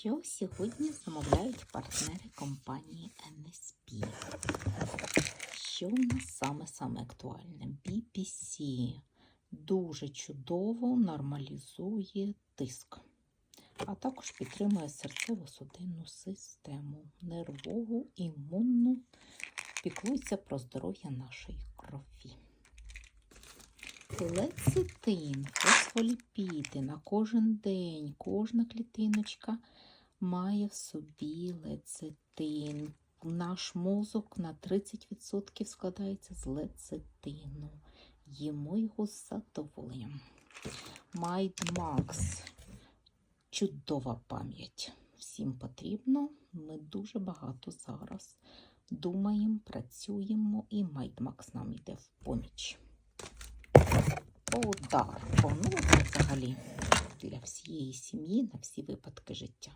що сьогодні замовляють партнери компанії NSP. Що в нас саме-саме актуальне? BPC дуже чудово нормалізує тиск, а також підтримує серцево-судинну систему, нервову, імунну, піклується про здоров'я нашої крові. Лецитин, фосфоліпіди на кожен день, кожна клітиночка має в собі лецитин. Наш мозок на 30% складається з лецитину. Їмо його з задоволенням. Майдмакс. Чудова пам'ять. Всім потрібно. Ми дуже багато зараз думаємо, працюємо, і Майдмакс нам йде в поміч. Це взагалі для всієї сім'ї на всі випадки життя.